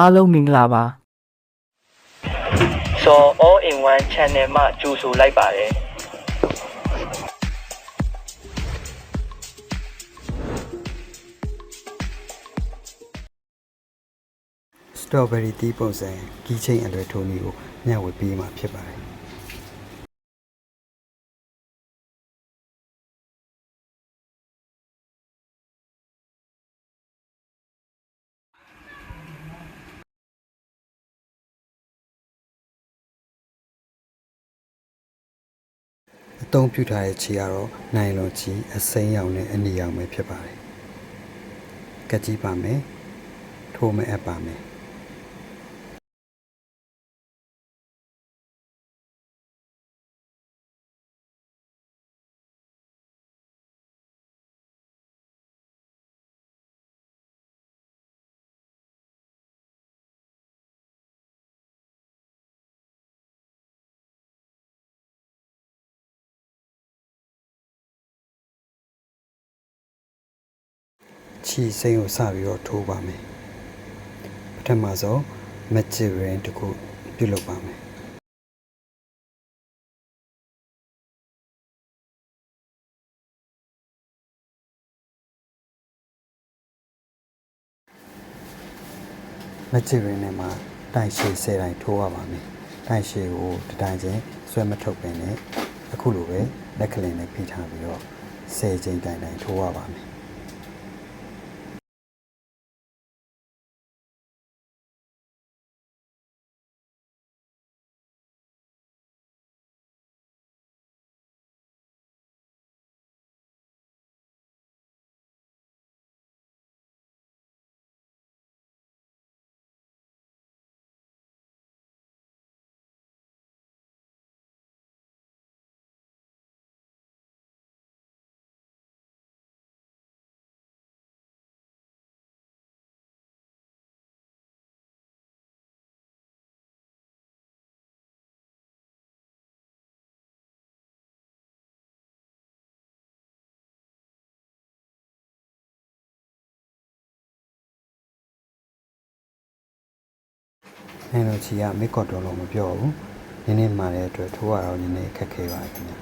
အားလုံးမင်္ဂလာပါဆို all in one channel မှာကြိုဆိုလိုက်ပါတယ်စတော်ဘယ်ရီတီးပုံစံကီးချင်းအလွယ်ထိုးနည်းကိုမျှဝေပေးမှာဖြစ်ပါတယ် အသုံးပြုထားတဲ့ခြေကတော့နိုင်လွန်ချီအစိမ်းရောင်နဲ့အနီရောင်ပဲဖြစ်ပါတယ်။ကက်ကြီးပါမယ်။ထိုးမဲ့အပ်ပါမယ်။ ခြီစိမ်းကိုစပြီးတော့ထိုးပါမယ်ပထမဆုံး magic ring တစ်ခုပြုလုပ်ပါမယ်မချစ်ရင်းနဲ့မှာတိုင်ရှည်10တိုင်ထိုးရပါမယ်တိုင်ရှည်ကိုတစ်တိုင်ချင်းဆွဲမထုတ်ပင်နဲ့အခုလိုပဲလက်ကလင်နဲ့ဖိထားပြီးတော့10ချိန်တိုင်တိုင်ထိုးရပါမယ် နိုင်တော့ချီကမစ်ကော့တော်လို့မပြောဘူးနည်းနည်းမာတဲ့အတွက်ထိုးရတော့နည်းနည်းခက်ခဲပါခင်ဗျာ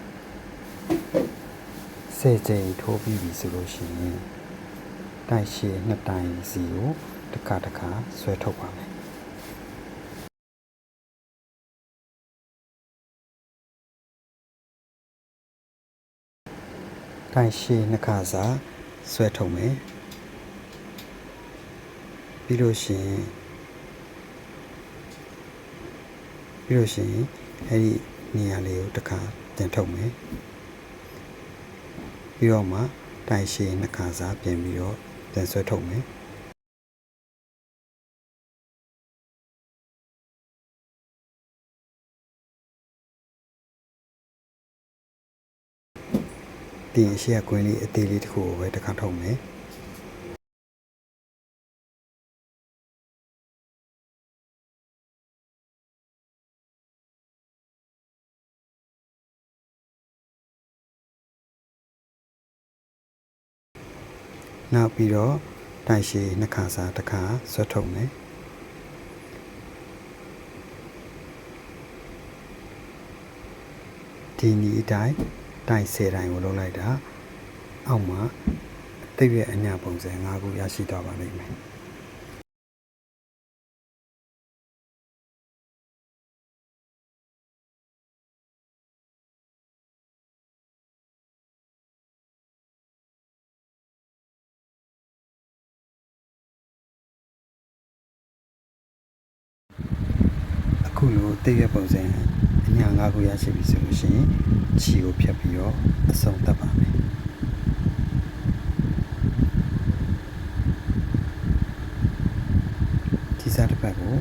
ဆယ်ချိန်ထိုးပြီးပြီဆိုလို့ရှိရင်တိုင်ရှည်နှစ်တိုင်စီကိုတစ်ခါတစ်ခါဆွဲထုတ်ပါမယ်တိုင်ရှည်နှစ်ခါစာဆွဲထုတ်မယ်ပြီးလို့ရှိရင် ပြီးလို့ရှိရင်အဲ့ဒီနေရာလေးကိုတစ်ခါတင်ထုတ်မယ်ပြီးတော့မှတိုင်ရှည်နှစ်ခါစားပြင်ပြီးတော့ပြန်ဆွဲထုတ်မယ်ဒီအရှိရကွင်းလေးအသေးလေးတစ်ခုကိုပဲတစ်ခါထုတ်မယ် နောက်ပြီးတော့တိုင်ရှည်နှစ်ခါစားတစ်ခါဆွဲထုတ်မယ်ဒီနီအတိုင်းတိုင်10တိုင်ကိုလုံးလိုက်တာအောက်မှာတိတ်ရဲ့အညာပုံစံ၅ခုရရှိသွားပါလိမ့်မယ် အခုလိုတိတ်ရဲ့ပုံစံအညာ၅ခုရရှိပြီဆိုလို့ရှိရင်ခြီကိုဖြတ်ပြီးတော့အဆုံးသတ်ပါမယ်ဒီစားတစ်ပတ်ကို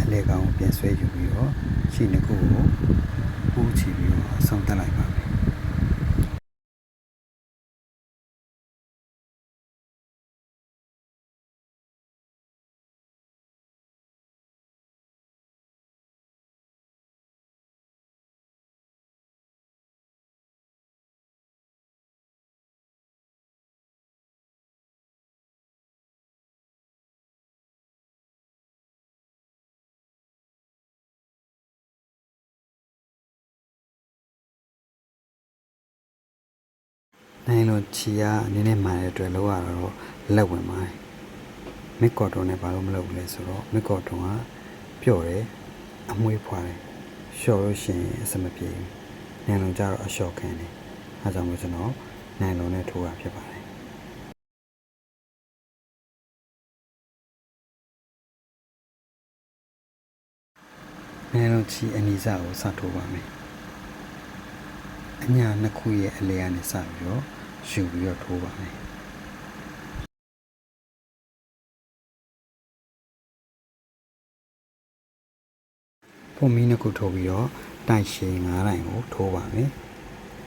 အလဲကောင်ကိုပြန်ဆွဲယူပြီးတော့ခြီနှစ်ခုကိုပူးချီပြီးတော့အဆုံးသတ်လိုက်ပါမယ် နိုင်လွန်ချီကနည်းနည်းမှန်တဲ့အတွက်လောက်ရတော့လက်ဝင်ပါတယ်မစ်ကော်တွန်နဲ့ဘာလို့မလုပ်ဘူးလဲဆိုတော့မစ်ကော်တွန်ကပျော့တယ်အမွှေးဖွာတယ်လျှော်လို့ရှိရင်အစမပြေဘူးနိုင်လွန်ကြတော့အလျှော့ခံတယ်အဲဒါကြောင့်မို့ကျွန်တော်နိုင်လွန်နဲ့ထိုးတာဖြစ်ပါတယ်နိုင်လုံးချီအနီစာကိုစထိုးပါမယ် အညာနှစ်ခုရဲ့အလဲကနေစပြီးတော့ယူပြီးတော့ထိုးပါမယ်ပုံမီနှစ်ခုထိုးပြီးတော့တိုင်ရှည်9တိုင်ကိုထိုးပါမယ်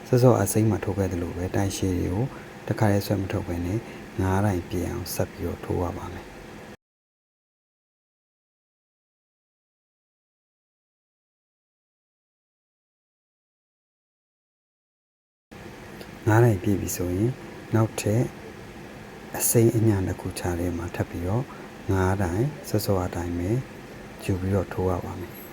စောစောအစိမ်းမှာထိုးခဲ့တယ်လို့ပဲတိုင်ရှည်တွေကိုတစ်ခါလေးဆွဲမထုတ်ဘဲနဲ့9တိုင်ပြည့်အောင်ဆက်ပြီးတော့ထိုးရပါမယ် ငားနိုင်ပြည့်ပြီဆိုရင်နောက်ထပ်အစိမ်းအညာတစ်ခုချထဲမှာထပ်ပြီးတော့ငားတိုင်းစောစောအတိုင်းပဲယူပြီးတော့ထိုးရပါမယ်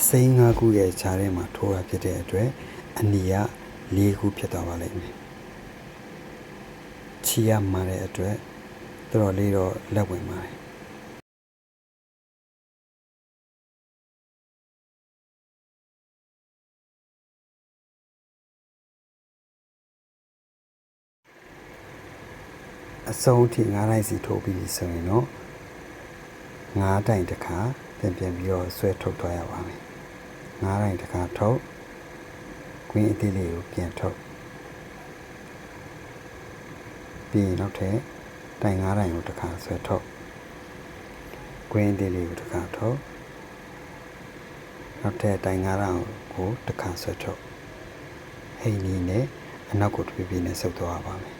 အစိမ်း၅ခုရဲ့ခြားထဲမှာထိုးရဖြစ်တဲ့အတွက်အနီက၄ခုဖြစ်သွားပါလိမ့်မယ်ချီရမှာတဲ့အတွက်တော်တော်လေးတော့လက်ဝင်ပါတယ်အစုံအထိ9တိုင်းစီထိုးပြီးပြီဆိုရင်တော့9တိုင်တစ်ခါပြန်ပြန်ပြီးတော့ဆွဲထုတ်သွားရပါမယ် 9တိုင်တစ်ခါထုတ်ကွင်းအသေးလေးကိုပြန်ထုတ်ပြီးရင်နောက်ထပ်တိုင်9တိုင်ကိုတစ်ခါဆွဲထုတ်ကွင်းအသေးလေးကိုတစ်ခါထုတ်နောက်ထပ်တိုင်9တိုင်ကိုတစ်ခါဆွဲထုတ်ဟိန်းနီးနဲ့အနောက်ကိုထွေးပြီးနဲ့ဆုပ်သွားပါမယ်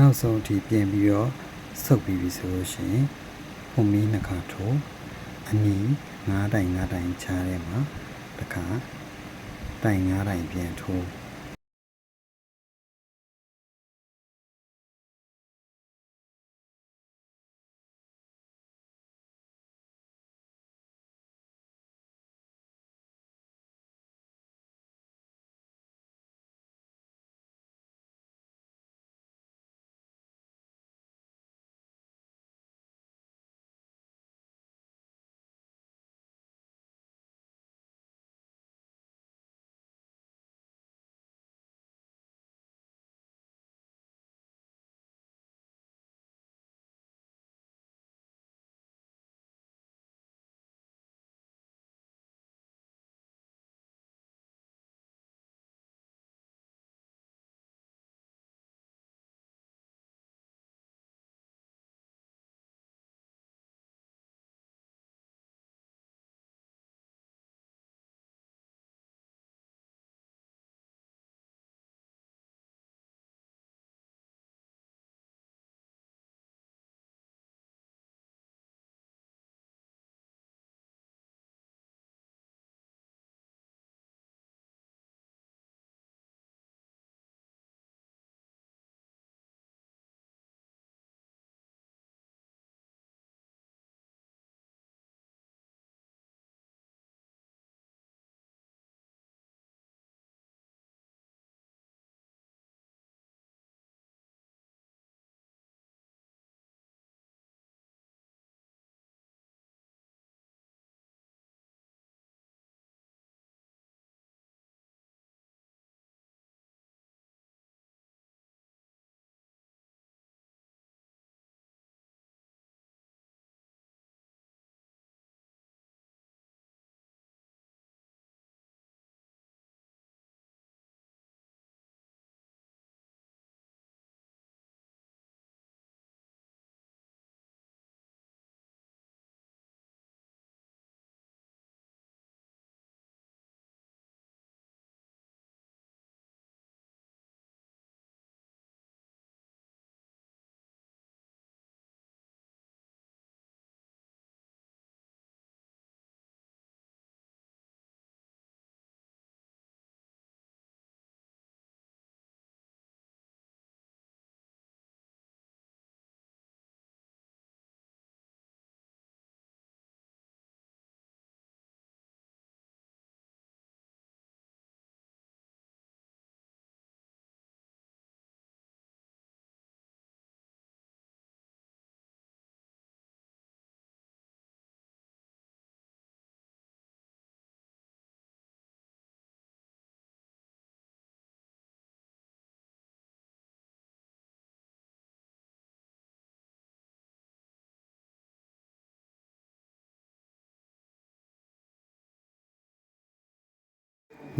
နောက်ဆုံးအထိပြင်ပြီးတော့ဆုပ်ပြီးပြီဆိုလို့ရှိရင်ပုံမီးနှစ်ခါထိုးအနီး9တိုင်9တိုင်ချားထဲမှာတစ်ခါတိုင်9တိုင်ပြန်ထိုး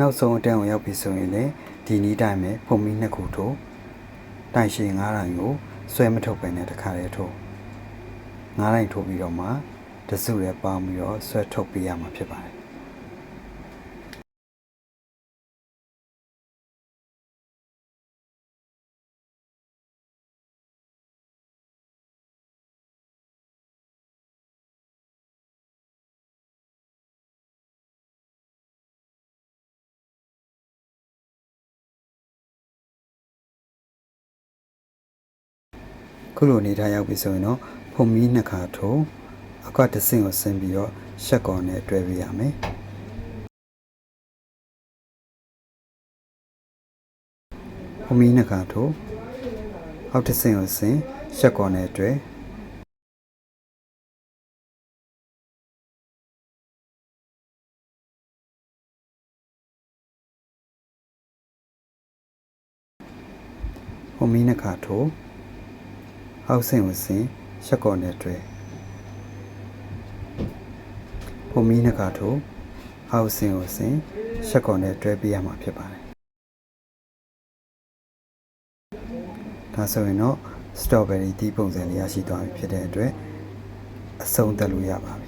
နောက်ဆုံးအတန်းကိုရောက်ပြီဆိုရင်လည်းဒီနီးတိုင်းပဲဖုံမီနှစ်ခုထိုးတိုင်ရှည်9တိုင်းကိုဆွဲမထုတ်ပဲနဲ့တခါတည်းထိုး9တိုင်းထိုးပြီးတော့မှတစုရဲပေါင်းပြီးတော့ဆွဲထုတ်ပေးရမှာဖြစ်ပါတယ် ခုလိုအနေထားရောက်ပြီဆိုရင်တော့ဖုံမီနှစ်ခါထိုးအကွက်တစ်စင်ကိုဆင်းပြီးတော့ရှက်ကော်နဲ့တွဲပေးရမယ်ဖုံမီနှစ်ခါထိုးအောက်တစ်စင်ကိုဆင်းရှက်ကော်နဲ့တွဲဖုံမီနှစ်ခါထိုး အောက်ဆင့်ကိုဆင်းရှက်ကော်နဲ့တွဲဖုံမီနှစ်ခါထိုးအောက်ဆင့်ကိုဆင်းရှက်ကော်နဲ့တွဲပေးရမှာဖြစ်ပါတယ်ဒါဆိုရင်တော့စတော်ဘယ်ရီတီးပုံစံလေးရရှိသွားပြီဖြစ်တဲ့အတွက်အဆုံးသတ်လို့ရပါပြီ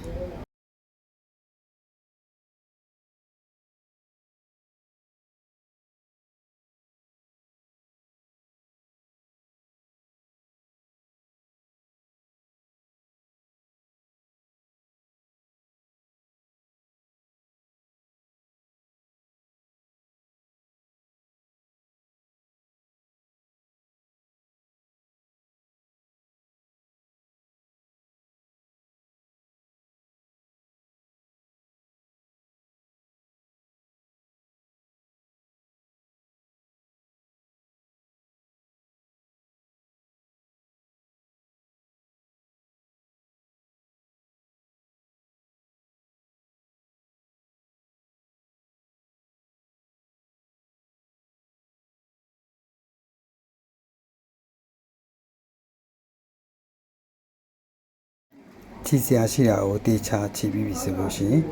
ချီစရာရှိတာကိုတေချာချီပြီးပြီဆိုလို့ရှိရင်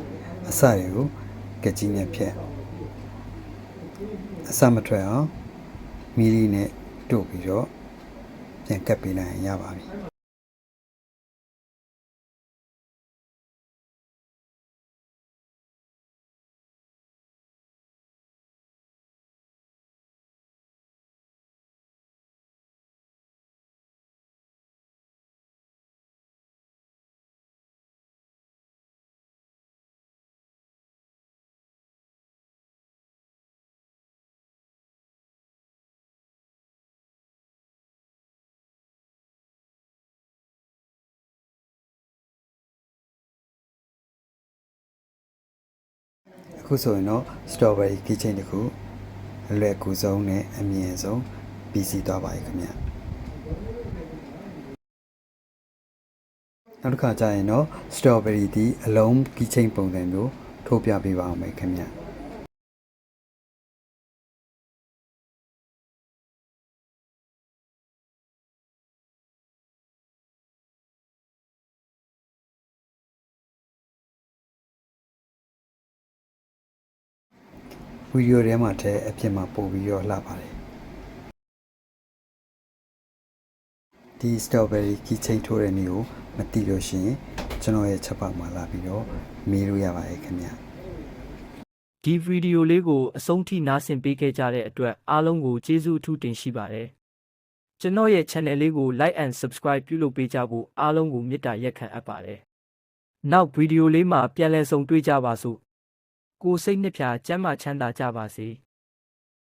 အစတွေကိုကကြီးနဲ့ဖြတ်အစမထွက်အောင်မီလီနဲ့တို့ပြီးတော့ပြန်ကပ်ပေးလိုက်ရင်ရပါပြီ ခုဆိုရင်တော့ strawberry kitchen တခုအလွယ်ကူဆုံးနဲ့အမြင့်ဆုံးပြီးစီးသွားပါပြီခင်ဗျနောက်တစ်ခါကျရင်တော့ strawberry ဒီအလုံး kitchen ပုံစံမျိုးထိုးပြပေးပါအောင်မယ်ခင်ဗျ ဗီဒီယိုထဲမှာတည်းအဖြစ်မှာပို့ပြီးတော့လှပါတယ်ဒီ strawberry keychain ထိုးတဲ့နေ့ကိုမသိလို့ရှိရင်ကျွန်တော်ရဲ့ချက်ပေါက်မှာလာပြီးတော့မေးလို့ရပါတယ်ခင်ဗျဒီဗီဒီယိုလေးကိုအဆုံးထိနားဆင်ပေးခဲ့ကြတဲ့အတွက်အားလုံးကိုကျေးဇူးအထူးတင်ရှိပါတယ်။ကျွန်တော်ရဲ့ channel လေးကို like and subscribe ပြုလုပ်ပေးကြဖို့အားလုံးကိုမေတ္တာရက်ခံအပ်ပါတယ်။နောက်ဗီဒီယိုလေးမှာပြန်လည်ဆုံတွေ့ကြပါစို့။ ကိုယ်စိတ်နှစ်ဖြာကျမ်းမာချမ်းသာကြပါစေ။